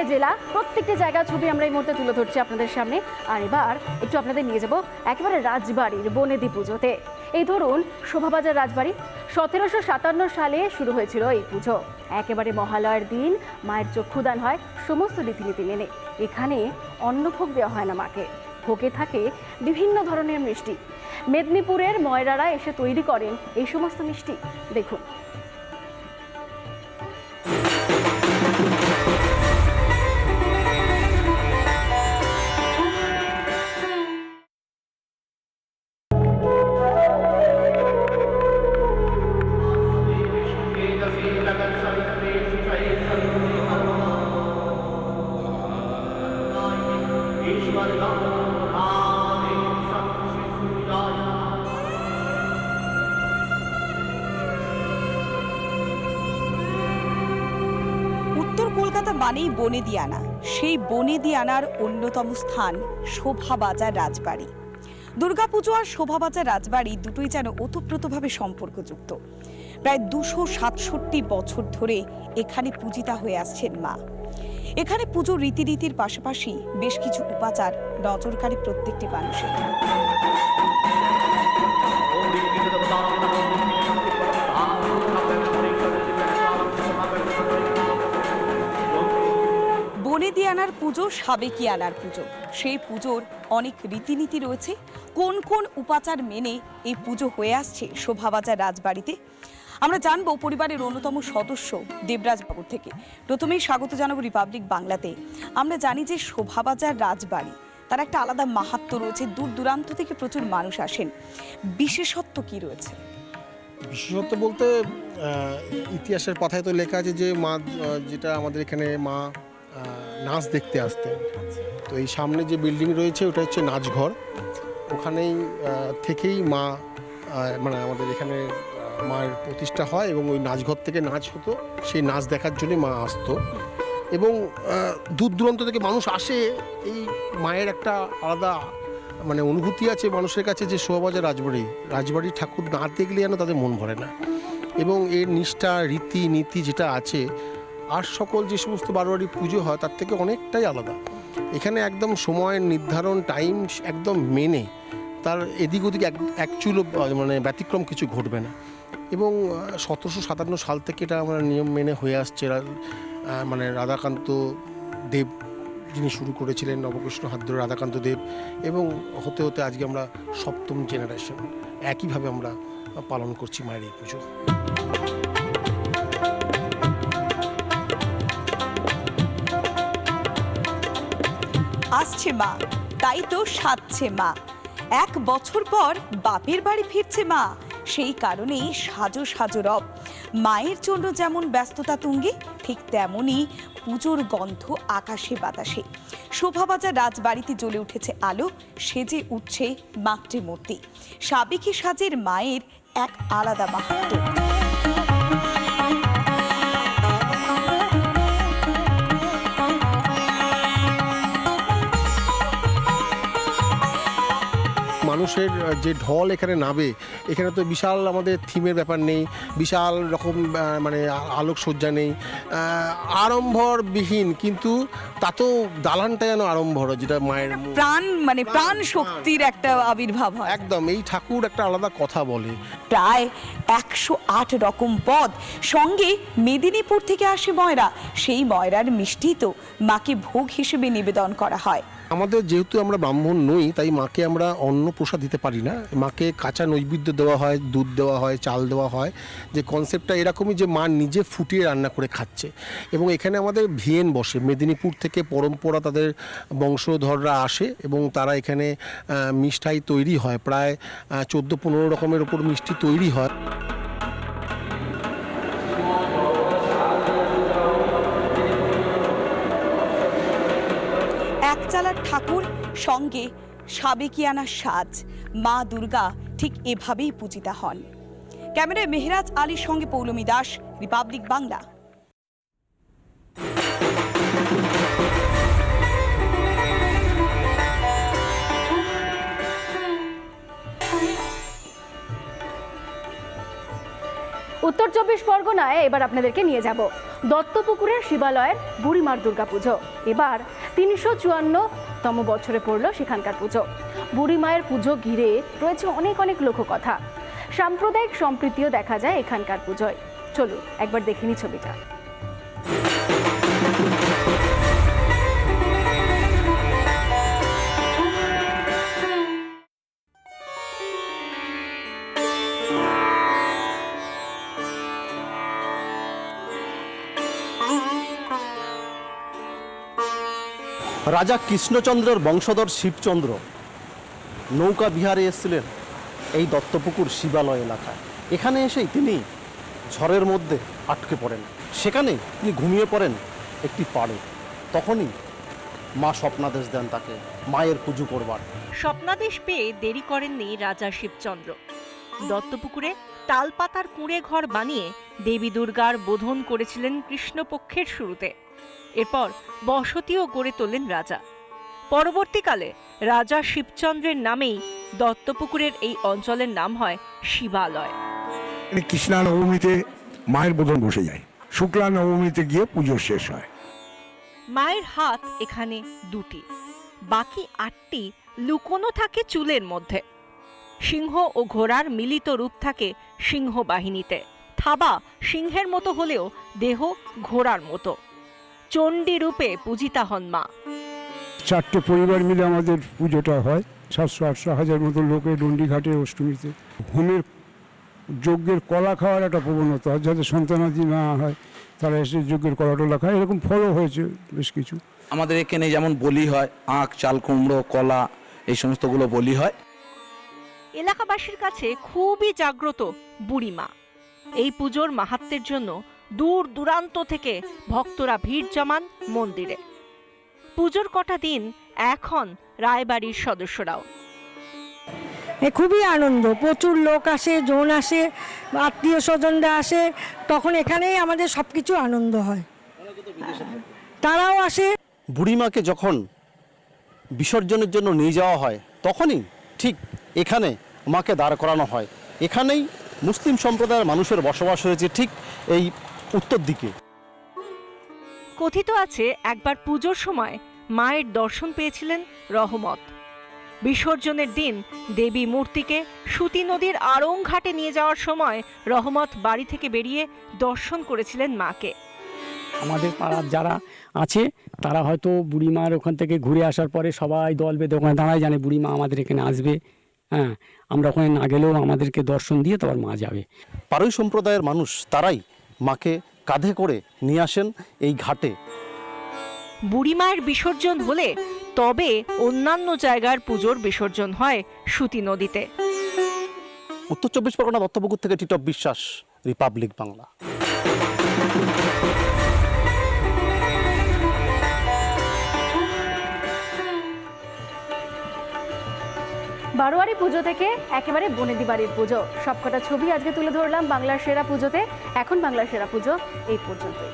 প্রত্যেকটা জেলা, প্রত্যেকটা জায়গার ছবি আমরা এই মুহূর্তে তুলে ধরছি আপনাদের সামনে। আর এবার একটু আপনাদের নিয়ে যাব একেবারে রাজবাড়ির বনেদি পুজোতে। এই ধরুন, শোভাবাজার রাজবাড়ি, সতেরোশো সাতান্ন সালে শুরু হয়েছিল এই পুজো। একেবারে মহালয়ার দিন, মায়ের চক্ষুদান হয়, সমস্ত রীতিনীতি মেনে। এখানে অন্নভোগ দেওয়া হয় না মাকে। ভোগে থাকে বিভিন্ন ধরনের মিষ্টি। মেদিনীপুরের ময়রারা এসে তৈরি করেন এই সমস্ত মিষ্টি। দেখুন। কলকাতা মানেই বনেদিয়ানা। সেই বনেদিয়ানার অন্যতম স্থান শোভাবাজার রাজবাড়ি। দুর্গাপুজো আর শোভাবাজার রাজবাড়ি দুটোই যেন ওতপ্রোতভাবে সম্পর্কযুক্ত। প্রায় দুশো সাতষট্টি বছর ধরে এখানে পূজিতা হয়ে আসছেন মা। এখানে পুজোর রীতিনীতির পাশাপাশি বেশ কিছু উপাচার নজরকারী প্রত্যেকটি মানুষের। বনেদিয়ানার পুজো সাবেকিয়ানার পুজো। সেই পুজোর অনেক রীতিনীতি রয়েছে। কোন কোন উপাচার মেনে এই পুজো হয়ে আসছে শোভাবাজার রাজবাড়িতে? আমরা জানব পরিবারের অন্যতম সদস্য দেবরাজ বাবুর থেকে। প্রথমেই স্বাগত জানাব রিপাবলিক বাংলাতে। আমরা জানি যে শোভাবাজার রাজবাড়ি, তার একটা আলাদা মাহাত্ম রয়েছে। দূর দূরান্ত থেকে প্রচুর মানুষ আসেন। বিশেষত্ব কি রয়েছে? বিশেষত্ব বলতে ইতিহাসের পাতায় তো লেখা আছে যে মা যেটা আমাদের এখানে মা নাচ দেখতে আসতেন। তো এই সামনে যে বিল্ডিং রয়েছে, ওটা হচ্ছে নাচঘর। ওখানেই থেকেই মা মানে আমাদের এখানে মায়ের প্রতিষ্ঠা হয় এবং ওই নাচঘর থেকে নাচ হতো। সেই নাচ দেখার জন্যই মা আসতো। এবং দূর দূরান্ত থেকে মানুষ আসে, এই মায়ের একটা আলাদা মানে অনুভূতি আছে মানুষের কাছে যে শোভাবাজার রাজবাড়ি। রাজবাড়ির ঠাকুর না দেখলে যেন তাদের মন ভরে না। এবং এর নিষ্ঠা, রীতি, নীতি যেটা আছে আর সকল যে সমস্ত বারোয়ারি পুজো হয়, তার থেকে অনেকটাই আলাদা। এখানে একদম সময় নির্ধারণ টাইম একদম মেনে তার এদিক ওদিক এক মানে ব্যতিক্রম কিছু ঘটবে না। এবং সতেরোশো সাতান্ন সাল থেকে এটা আমরা নিয়ম মেনে হয়ে আসছে। মানে রাধাকান্ত দেব যিনি শুরু করেছিলেন, নবকৃষ্ণ হাত ধরে রাধাকান্ত দেব এবং হতে হতে আজকে আমরা সপ্তম জেনারেশন একইভাবে আমরা পালন করছি মায়ের এই পুজো। আসছে মা, তাই তো সাজছে মা। এক বছর পর বাপের বাড়ি ফিরছে মা, সেই কারণেই সাজো সাজো রব। মায়ের জন্য যেমন ব্যস্ততা তুঙ্গে, ঠিক তেমনই পুজোর গন্ধ আকাশে বাতাসে। শোভাবাজার রাজবাড়িতে জ্বলে উঠেছে আলো, সেজে উঠছে মাতৃমূর্তি। সাবেকি সাজের মায়ের এক আলাদা মাহাত্ম্য। মানুষের যে ঢল এখানে নাবে এখানে তো বিশাল আমাদের থিমের ব্যাপার নেই বিশাল রকম মানে আলোকসজ্জা নেই আড়ম্বরবিহীন কিন্তু তাতেও দালানটা যেন আড়ম্বর যেটা মায়ের প্রাণ মানে প্রাণ প্রাণ, শক্তির একটা আবির্ভাব হয়। একদম এই ঠাকুর একটা আলাদা কথা বলে। প্রায় একশো আট রকম পদ সঙ্গে মেদিনীপুর থেকে আসে ময়রা সেই ময়রার মিষ্টি তো মাকে ভোগ হিসেবে নিবেদন করা হয়। আমাদের যেহেতু আমরা ব্রাহ্মণ নই, তাই মাকে আমরা অন্ন প্রসাদ দিতে পারি না। মাকে কাঁচা নৈবেদ্য দেওয়া হয়, দুধ দেওয়া হয়, চাল দেওয়া হয়। যে কনসেপ্টটা এরকমই যে মা নিজে ফুটিয়ে রান্না করে খাচ্ছে। এবং এখানে আমাদের ভিয়েন বসে। মেদিনীপুর থেকে পরম্পরা তাদের বংশধররা আসে এবং তারা এখানে মিষ্টাই তৈরি হয়। প্রায় চোদ্দ পনেরো রকমের ওপর মিষ্টি তৈরি হয়। একচালার ঠাকুর, সঙ্গে সাবেকিয়ানা সাজ। মা দুর্গা ঠিক এভাবেই পূজিতা হন। ক্যামেরায় মেহরাজ আলীর সঙ্গে পৌলমী দাস, রিপাবলিক বাংলা। উত্তর চব্বিশ পরগনায় এবার আপনাদেরকে নিয়ে যাব। দত্তপুকুরের শিবালয়ের বুড়িমার দুর্গাপুজো। এবার তিনশো চুয়ান্নতম বছরে পড়ল সেখানকার পুজো। বুড়িমায়ের পুজো ঘিরে রয়েছে অনেক অনেক লোককথা। সাম্প্রদায়িক সম্প্রীতিও দেখা যায় এখানকার পুজোয়। চলুন, একবার দেখে নি ছবিটা। রাজা কৃষ্ণচন্দ্রের বংশধর শিবচন্দ্র নৌকা বিহারে এসেছিলেন এই দত্তপুকুর শিবালয় এলাকায়। এখানে এসেই তিনি ঝড়ের মধ্যে আটকে পড়েন। সেখানে তিনি ঘুমিয়ে পড়েন একটি পাড়ে। তখনই মা স্বপ্নাদেশ দেন তাকে, মায়ের পুজো করবার। স্বপ্নাদেশ পেয়ে দেরি করেননি রাজা শিবচন্দ্র। দত্তপুকুরে তালপাতার কুঁড়ে ঘর বানিয়ে দেবী দুর্গার বোধন করেছিলেন কৃষ্ণপক্ষের শুরুতে। এরপর বসতিও গড়ে তোলেন রাজা। পরবর্তীকালে রাজা শিবচন্দ্রের নামেই দত্তপুকুরের এই অঞ্চলের নাম হয় শিবালয়। কৃষ্ণা নবমীতে মায়ের বোধন বসে যায়। শুক্লা নবমীতে গিয়ে পুজো শেষ হয়। মায়ের হাত এখানে দুটি বাকি আটটি লুকোনো থাকে চুলের মধ্যে। সিংহ ও ঘোড়ার মিলিত রূপ থাকে সিংহ বাহিনীতে। থাবা সিংহের মতো হলেও দেহ ঘোড়ার মতো। চণ্ডী রূপে পূজিতা হন মা। চারটে পরিবার মিলে আমাদের পুজোটা হয়। সাতশো আটশো হাজার মতো লোকের ডন্ডি ঘাটে অষ্টমীতে। হোমের যজ্ঞের কলা খাওয়ার একটা প্রবণতা হয়। যাতে সন্তানাদি না হয় তারা এসে যজ্ঞের কলা টলা খায়। এরকম ফলও হয়েছে বেশ কিছু। আমাদের এখানে যেমন বলি হয় আখ চাল কুমড়ো কলা এই সমস্তগুলো বলি হয়। এলাকাবাসীর কাছে খুবই জাগ্রত বুড়িমা এই পুজোর মাহাত্মের জন্য দূর দূরান্ত থেকে ভক্তরা ভিড় জমান মন্দিরে। পুজোর কটা দিন এখন রায়বাড়ির সদস্যরাও। এ খুবই আনন্দ প্রচুর লোক আসে জন আসে আত্মীয় স্বজনরা আসে তখন এখানেই আমাদের সব কিছু আনন্দ হয়। তারাও আসে। বুড়িমাকে যখন বিসর্জনের জন্য নিয়ে যাওয়া হয় তখনই ঠিক এখানে মাকে দাঁড় করানো হয়। এখানেই মুসলিম সম্প্রদায়ের মানুষের বসবাস হয়েছে ঠিক এই উত্তর দিকে। কথিত আছে একবার পুজোর সময় মায়ের দর্শন পেয়েছিলেন রহমত। বিসর্জনের দিন দেবী মূর্তিকে সুতি নদীর আড়ং ঘাটে নিয়ে যাওয়ার সময় রহমত বাড়ি থেকে বেরিয়ে দর্শন করেছিলেন মাকে। আমাদের পাড়ার যারা আছে তারা হয়তো বুড়িমার ওখান থেকে ঘুরে আসার পরে সবাই দল বেঁধে ওখানে দাঁড়ায় জানে বুড়িমা আমাদের এখানে আসবে। হ্যাঁ আমরা ওখানে না গেলেও আমাদেরকে দর্শন দিয়ে তোমার মা যাবে। পারই সম্প্রদায়ের মানুষ তারাই মাকে কাঁধে করে নিয়ে আসেন এই ঘাটে। বুড়িমায়ের বিসর্জন হলে তবে অন্যান্য জায়গার পুজোর বিসর্জন হয় সুতি নদীতে। উত্তর চব্বিশ পরগনা দত্তপুকুর থেকে টিটপ বিশ্বাস রিপাবলিক বাংলা। বারোয়ারি পুজো থেকে একেবারে বনেদি বাড়ির পুজো। সবকটা ছবি আজকে তুলে ধরলাম বাংলার সেরা পুজোতে। এখন বাংলার সেরা পুজো এই পর্যন্তই।